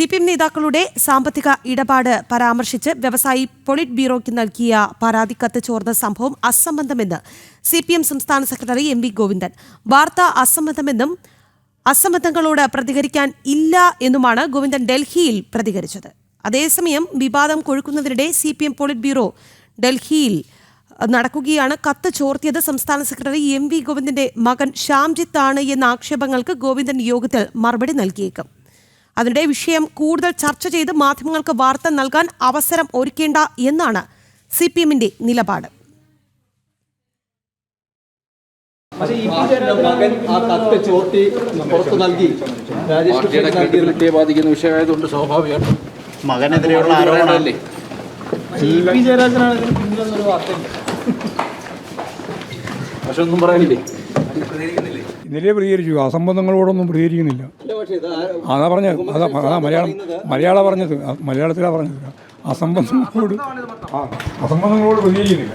C P M നേതാക്കളുടെ സാമ്പത്തിക ഇടപാട് പരാമർശിച്ച് വ്യവസായി പൊളിറ്റ് ബ്യൂറോയ്ക്ക് നൽകിയ പരാതിക്കത്ത് ചോർന്ന സംഭവം അസംബന്ധമെന്ന് സി പി എം സംസ്ഥാന സെക്രട്ടറി എം വി ഗോവിന്ദൻ. വാർത്ത അസംബന്ധമെന്നും അസംബന്ധങ്ങളോട് പ്രതികരിക്കാൻ ഇല്ല എന്നുമാണ് ഗോവിന്ദൻ ഡൽഹിയിൽ പ്രതികരിച്ചത്. അതേസമയം വിവാദം കൊഴുക്കുന്നതിനിടെ C P M polit bureau ഡൽഹിയിൽ നടക്കുകയാണ്. കത്ത് ചോർത്തിയത് സംസ്ഥാന സെക്രട്ടറി എം വി ഗോവിന്ദന്റെ മകൻ ശ്യാംജിത്ത് എന്ന ആക്ഷേപങ്ങൾക്ക് ഗോവിന്ദൻ യോഗത്തിൽ മറുപടി നൽകിയേക്കും. അതിനിടെ വിഷയം കൂടുതൽ ചർച്ച ചെയ്ത് മാധ്യമങ്ങൾക്ക് വാർത്ത നൽകാൻ അവസരം ഒരുക്കേണ്ട എന്നാണ് സി പി എമ്മിന്റെ നിലപാട് ബാധിക്കുന്ന വിഷയമായതുകൊണ്ട് സ്വാഭാവികമായിട്ടും മകനെതിരെയുള്ള ആരോപണമല്ലേ പക്ഷെ ഒന്നും പറയാനില്ലേ? ഇന്നലെ പ്രതികരിച്ചു. അസംബന്ധങ്ങളോടൊന്നും പ്രതികരിക്കുന്നില്ല. അതാ പറഞ്ഞത്. അതാ അതാ മലയാളം മലയാളം പറഞ്ഞത്. മലയാളത്തിലാണ് പറഞ്ഞത്. അസംബന്ധങ്ങളോട് അസംബന്ധങ്ങളോട് പ്രതികരിക്കുന്നില്ല.